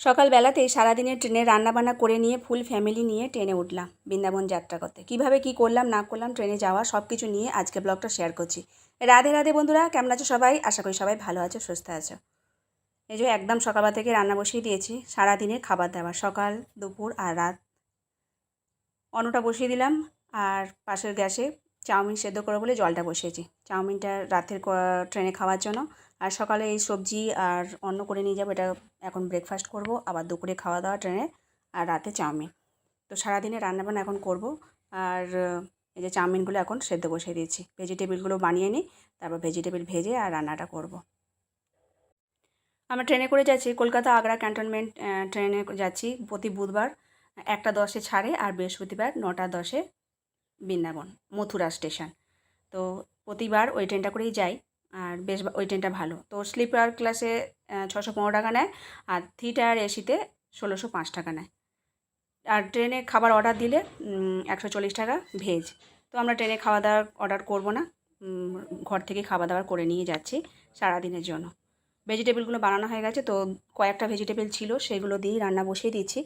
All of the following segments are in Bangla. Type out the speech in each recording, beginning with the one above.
সকালবেলাতেই সারাদিনের ট্রেনে রান্নাবান্না করে নিয়ে ফুল ফ্যামিলি নিয়ে ট্রেনে উঠলাম বৃন্দাবন যাত্রা করতে। কীভাবে কি করলাম, না করলাম, ট্রেনে যাওয়া সব কিছু নিয়ে আজকে ব্লগটা শেয়ার করছি। রাধে রাধে বন্ধুরা, কেমন আছো সবাই? আশা করি সবাই ভালো আছো, সুস্থ আছো। এই যে একদম সকালবেলা থেকে রান্না বসিয়ে দিয়েছি, সারাদিনের খাবার দাবার, সকাল, দুপুর আর রাত। অন্নটা বসিয়ে দিলাম আর পাশের গ্যাসে চাউমিন সেদ্ধ করে বলে জলটা বসিয়েছি। চাউমিনটা রাতের ট্রেনে খাওয়ার জন্য আর সকালে এই সবজি আর অন্য করে নিয়ে যাব, এটা এখন ব্রেকফাস্ট করব, আবার দুপুরে খাওয়া দাওয়া ট্রেনে আর রাতে চাউমিন। তো সারাদিনে রান্নাবান্না এখন করব, আর এই যে চাউমিনগুলো এখন সেদ্ধ বসিয়ে দিয়েছি। ভেজিটেবিলগুলো বানিয়ে নিই, তারপর ভেজিটেবিল ভেজে আর রান্নাটা করব। আমরা ট্রেনে করে যাচ্ছি, কলকাতা আগ্রা ক্যান্টনমেন্ট ট্রেনে যাচ্ছি প্রতি বুধবার একটা দশে ছাড়ে আর বৃহস্পতিবার নটা দশে বৃন্দাবন, মথুরা স্টেশন। তো প্রতিবার ওই ট্রেনটা করেই যাই। আর বেশ ওই ট্রেনটা ভালো। তো স্লিপার ক্লাসে ছশো পনেরো টাকা নেয় আর থ্রি টায়ার এসিতে ষোলোশো পাঁচ টাকা নেয়। আর ট্রেনে খাবার অর্ডার দিলে একশো চল্লিশ টাকা ভেজ তো আমরা ট্রেনে খাওয়া দাওয়ার অর্ডার করব না। ঘর থেকে খাওয়া দাওয়া করে নিয়ে যাচ্ছি সারাদিনের জন্য। ভেজিটেবলগুলো বানানো হয়ে গেছে, তো কয়েকটা ভেজিটেবল ছিল, সেগুলো দিয়েই রান্না বসিয়ে দিচ্ছি।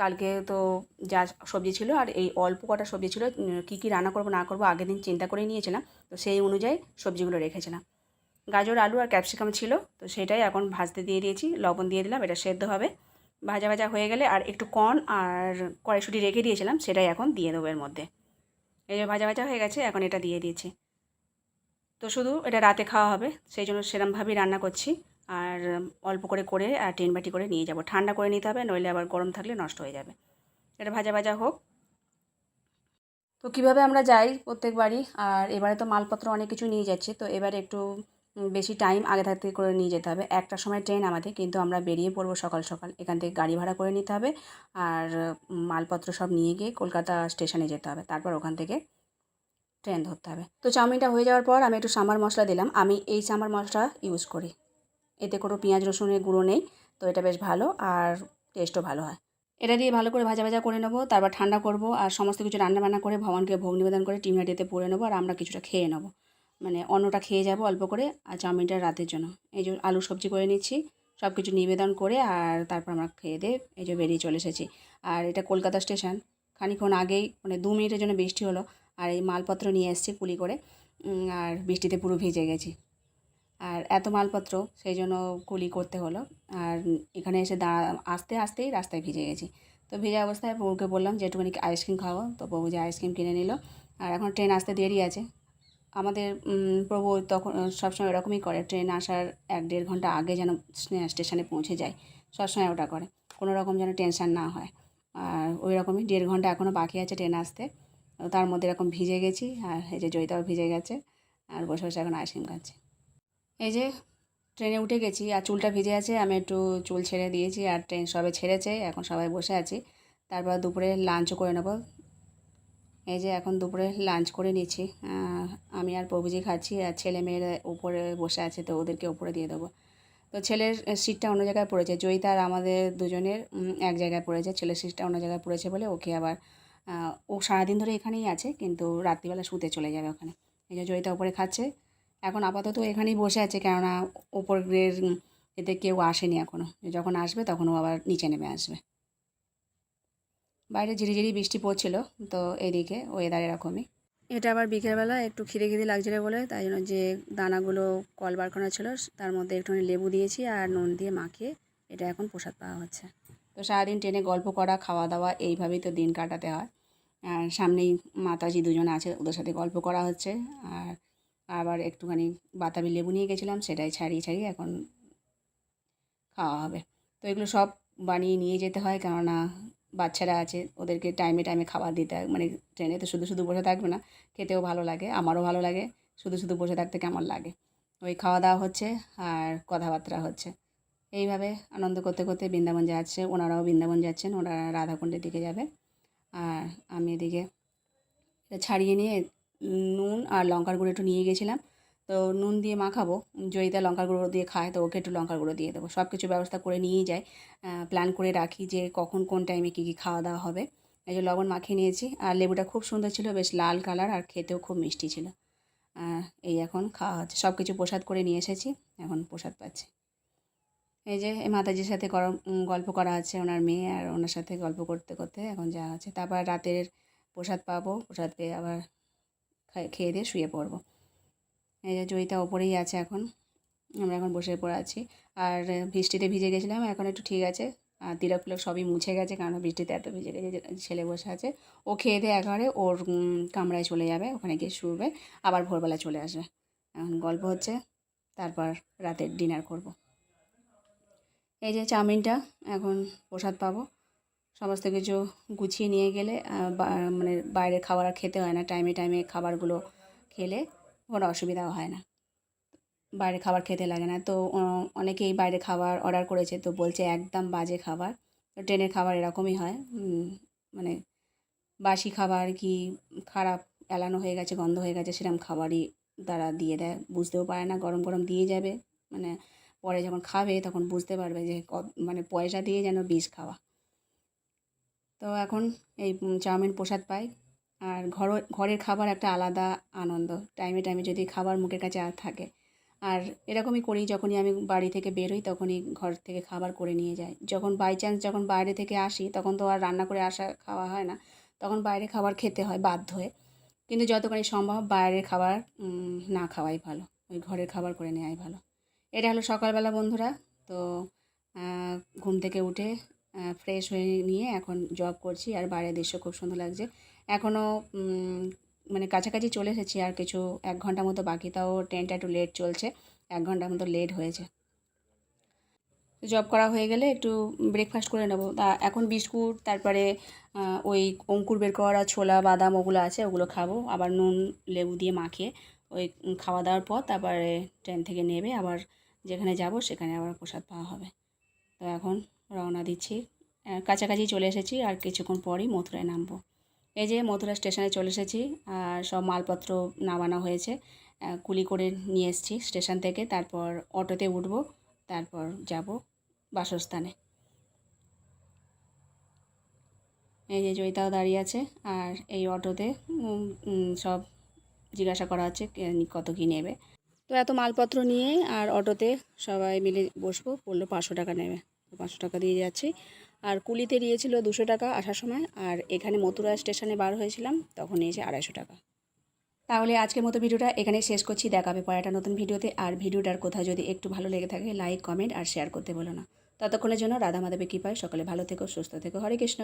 কালকে তো যা সবজি ছিল আর এই অল্প কটা সবজি ছিল কী কী রান্না করব না করব আগের দিন চিন্তা করে নিয়েছিলাম, তো সেই অনুযায়ী সবজিগুলো রেখেছিলাম। গাজর, আলু আর ক্যাপসিকাম ছিল, তো সেটাই এখন ভাজতে দিয়ে দিয়েছি, লবণ দিয়ে দিলাম, এটা সেদ্ধ হবে। ভাজা ভাজা হয়ে গেলে আর একটু কর্ন আর কড়াইশুঁটি রেখে দিয়েছিলাম, সেটাই এখন দিয়ে দেবো এর মধ্যে। এই যে ভাজা ভাজা হয়ে গেছে, এখন এটা দিয়ে দিয়েছি। তো শুধু এটা রাতে খাওয়া হবে, সেই জন্য সেরমভাবেই রান্না করছি। আর অল্প করে করে আর টেন বাটি করে নিয়ে যাব। ঠান্ডা করে নিতে হবে, নইলে আবার গরম থাকলে নষ্ট হয়ে যাবে। এটা ভাজা ভাজা হোক। তো কীভাবে আমরা যাই প্রত্যেকবারই? আর এবারে তো মালপত্র অনেক কিছু নিয়ে যাচ্ছে, তো এবারে একটু বেশি টাইম আগে থাকতে করে নিয়ে যেতে হবে। একটার সময় ট্রেন আমাদের, কিন্তু আমরা বেরিয়ে পড়ব সকাল সকাল। এখান থেকে গাড়ি ভাড়া করে নিতে হবে, আর মালপত্র সব নিয়ে গিয়ে কলকাতা স্টেশনে যেতে হবে। তারপর ওখান থেকে ট্রেন ধরতে হবে। তো চাউমিনটা হয়ে যাওয়ার পর আমি একটু সাম্বার মশলা দিলাম। আমি এই সাম্বার মশলা ইউজ করি। এতে কোনো পেঁয়াজ, রসুনের গুঁড়ো নেই, তো এটা বেশ ভালো আর টেস্টও ভালো হয়। এটা দিয়ে ভালো করে ভাজা ভাজা করে নেব, তারপর ঠান্ডা করব আর সমস্ত কিছু রান্না বান্না করে ভগবানকে ভোগ নিবেদন করে টিমহাটিতে পরে নেব আর আমরা কিছুটা খেয়ে নেব। মানে অন্নটা খেয়ে যাব অল্প করে আর চাউমিনটা রাতের জন্য। এই যে আলু সবজি করে নিচ্ছি সব কিছু নিবেদন করে আর তারপর আমরা খেয়ে দিয়ে এই যে বেরিয়ে চলে এসেছি। আর এটা কলকাতা স্টেশন খানিক্ষণ আগেই মানে দু মিনিটের জন্য বৃষ্টি হলো আর এই মালপত্র নিয়ে এসেছি কুলি করে আর বৃষ্টিতে পুরো ভিজে গেছি। আর এত মালপত্র, সেই জন্য কুলি করতে হলো। আর এখানে এসে দাঁড়া আসতে আসতেই রাস্তায় ভিজে গেছি। তো ভিজে অবস্থায় বউকে বললাম যে, একটুখানি আইসক্রিম খাওয়াবো তো বউ যে আইসক্রিম কিনে নিল। আর এখন ট্রেন আসতে দেরি আছে। আমাদের প্রভু তখন, সবসময় এরকমই করে। ট্রেন আসার এক দেড় ঘণ্টা আগে যেন স্টেশনে পৌঁছে যায়। সবসময় ওটা করে। কোনো রকম যেন টেনশান না হয়। আর ওই রকমই দেড় ঘণ্টা এখনও বাকি আছে ট্রেন আসতে। তার মধ্যে এরকম ভিজে গেছি। আর এই যে জয়িতাও ভিজে গেছে। আর বসে বসে এখন আইসক্রিম খাচ্ছে। এই যে ট্রেনে উঠে গেছি আর চুলটা ভিজে আছে, আমি একটু চুল ছেড়ে দিয়েছি আর ট্রেন সবে ছেড়েছে, এখন সবাই বসে আছি। তারপর দুপুরে লাঞ্চও করে নেব। এই যে এখন দুপুরে লাঞ্চ করে নিচ্ছি। আমি আর প্রভুজি খাচ্ছি আর ছেলে মেয়েরা উপরে বসে আছে তো ওদেরকে উপরে দিয়ে দেবো। তো ছেলের সিটটা অন্য জায়গায় পড়েছে, জয়িতা আর আমাদের দুজনের এক জায়গায় পড়েছে। ছেলের সিটটা অন্য জায়গায় পড়েছে বলে ওকে আবার ও সারাদিন ধরে এখানেই আছে, কিন্তু রাত্রিবেলা শুতে চলে যাবে ওখানে। এই যে জয়িতা উপরে খাচ্ছে এখন আপাতত এখানেই বসে আছে কেননা উপরের উম, এতে কেউ আসেনি এখনও যখন আসবে তখন ও আবার নিচে নেমে আসবে। বাইরে ঝিরিঝিরি বৃষ্টি পড়ছিল তো এদিকে ওয়েদার এরকমই। এটা আবার বিকেলবেলা একটু খিদে খিদে লাগছিল বলে তাই জন্য যে দানাগুলো কল বার করা ছিল তার মধ্যে একটুখানি লেবু দিয়েছি আর নুন দিয়ে মাখিয়ে এটা এখন প্রসাদ পাওয়া হচ্ছে। তো সারাদিন ট্রেনে গল্প করা খাওয়া দাওয়া এইভাবেই তো দিন কাটাতে হয়। আর সামনেই মাতাজি দুজন আছে ওদের সাথে গল্প করা হচ্ছে। আর আবার একটুখানি বাতাবি লেবু নিয়ে গেছিলাম, সেটাই ছাড়িয়ে ছাড়িয়ে এখন খাওয়া হবে। তো এগুলো সব বানিয়ে নিয়ে যেতে হয়, কেননা বাচ্চারা আছে, ওদেরকে টাইমে টাইমে খাবার দিতে হয়। মানে ট্রেনে তো শুধু শুধু বসে থাকবে না, খেতেও ভালো লাগে, আমারও ভালো লাগে, শুধু শুধু বসে থাকতে কেমন লাগে? ওই খাওয়া দাওয়া হচ্ছে আর কথাবার্তা হচ্ছে। এইভাবে আনন্দ করতে করতে বৃন্দাবন যাচ্ছে, ওনারাও বৃন্দাবন যাচ্ছেন, ওনারা রাধাকুণ্ডের দিকে যাবে। আর আমি এদিকে ছাড়িয়ে নিয়ে নুন আর লঙ্কার গুঁড়ো একটু নিয়ে গেছিলাম। তো নুন দিয়ে মাখাবো, জয়িতা লঙ্কার গুঁড়ো দিয়ে খায়, তো ওকে একটু লঙ্কার গুঁড়ো দিয়ে দেবো। সব কিছু ব্যবস্থা করে নিয়েই যাই প্ল্যান করে রাখি যে কখন কোন টাইমে কী কী খাওয়া দাওয়া হবে। এই যে লবণ মাখিয়ে নিয়েছি, আর লেবুটা খুব সুন্দর ছিল, বেশ লাল কালার আর খেতেও খুব মিষ্টি ছিল। এই এখন খাওয়া হচ্ছে। সব কিছু প্রসাদ করে নিয়ে এসেছি, এখন প্রসাদ পাচ্ছি। এই যে মাতাজির সাথে গল্প করা আছে, ওনার মেয়ে আর ওনার সাথে গল্প করতে করতে এখন যা আছে তারপর রাতের প্রসাদ পাবো, প্রসাদ পেয়ে আবার খেয়ে দিয়ে শুয়ে পড়ব। এই যে জয়িতা ওপরেই আছে এখন, আমরা এখন বসে পড়ে আছি। আর বৃষ্টিতে ভিজে গেছিলাম, এখন একটু ঠিক আছে। আর তিলক ফিলক সবই মুছে গেছে, কারণ বৃষ্টিতে এত ভিজে গেছে ছেলে বসে আছে। ও খেয়ে দিয়ে একেবারে ওর কামরায় চলে যাবে, ওখানে গিয়ে শুবে, আবার ভোরবেলা চলে আসবে। এখন গল্প হচ্ছে, তারপর রাতের ডিনার করব। এই যে চাউমিনটা, এখন প্রসাদ পাবো। সমস্ত কিছু গুছিয়ে নিয়ে গেলে মানে বাইরের খাবার আর খেতে হয় না। টাইমে টাইমে খাবারগুলো খেলে কোনো অসুবিধাও হয় না। বাইরে খাবার খেতে লাগে না। তো অনেকেই বাইরে খাবার অর্ডার করেছে, তো বলছে একদম বাজে খাবার। তো ট্রেনের খাবার এরকমই হয় মানে বাসি খাবার কি খারাপ, এলানো হয়ে গেছে, গন্ধ হয়ে গেছে সেরকম খাবারই তারা দিয়ে দেয়। বুঝতেও পারে না, গরম গরম দিয়ে যাবে। মানে পরে যখন খাবে তখন বুঝতে পারবে যে মানে পয়সা দিয়ে যেন বিষ খাওয়া। তো এখন এই চাউমিন প্রসাদ পাই। আর ঘর, ঘরের খাবার একটা আলাদা আনন্দ। টাইমে টাইমে যদি খাবার মুখের কাছে আর থাকে। আর এরকমই করি, যখনই আমি বাড়ি থেকে বেরোই, তখনই ঘর থেকে খাবার করে নিয়ে যাই। যখন বাই চান্স যখন বাইরে থেকে আসি, তখন তো আর রান্না করে আসা খাওয়া হয় না। তখন বাইরে খাবার খেতে হয় বাধ্য হয়ে। কিন্তু যতখানি সম্ভব বাইরের খাবার না খাওয়াই ভালো। ওই ঘরের খাবার করে নেওয়াই ভালো। এটা হলো সকালবেলা বন্ধুরা। তো ঘুম থেকে উঠে ফ্রেশ হয়ে নিয়ে এখন জব করছি আর বাইরের দৃশ্য খুব সুন্দর লাগছে। এখনও মানে কাছাকাছি চলে এসেছি আর কিছু এক ঘণ্টা মতো বাকি, তাও ট্রেনটা একটু লেট চলছে, এক ঘণ্টার মতো লেট হয়েছে। জব করা হয়ে গেলে একটু ব্রেকফাস্ট করে নেব। তা এখন বিস্কুট, তারপরে ওই অঙ্কুর বের করা, ছোলা, বাদাম ওগুলো আছে, ওগুলো খাব। আবার নুন, লেবু দিয়ে মাখিয়ে ওই খাওয়া দাওয়ার পর তারপরে ট্রেন থেকে নেবে। আবার যেখানে যাব সেখানে আবার প্রসাদ পাওয়া হবে। তো এখন রওনা দিচ্ছি। কাছাকাছি চলে এসেছি আর কিছুক্ষণ পরই মথুরায় নামবো। এই যে মথুরা স্টেশনে চলে এসেছি আর সব মালপত্র নামানো হয়েছে। কুলি করে নিয়ে এসেছি স্টেশন থেকে, তারপর অটোতে উঠবো, তারপর যাব বাসস্থানে। এই যে জয়িতাও দাঁড়িয়ে আছে আর এই অটোতে সব জিজ্ঞাসা করা হচ্ছে কত কী নেবে। তো এত মালপত্র নিয়ে আর অটোতে সবাই মিলে বসবো বলল পাঁচশো টাকা নেবে। পাঁচশো টাকা দিয়ে যাচ্ছি। আর কুলিতে দিয়েছিল দুশো টাকা আসার সময়। আর এখানে মথুরা স্টেশনে বার হয়েছিলাম, তখন নিয়েছে আড়াইশো টাকা। তাহলে আজকের মতো ভিডিওটা এখানে শেষ করছি। দেখাবে পরে একটা নতুন ভিডিওতে। আর ভিডিওটার কোথাও যদি একটু ভালো লেগে থাকে লাইক কমেন্ট আর শেয়ার করতে বলো না। ততক্ষণের জন্য রাধা মাধবের কৃপায় সকলে ভালো থেকো, সুস্থ থেকো। হরে কৃষ্ণ।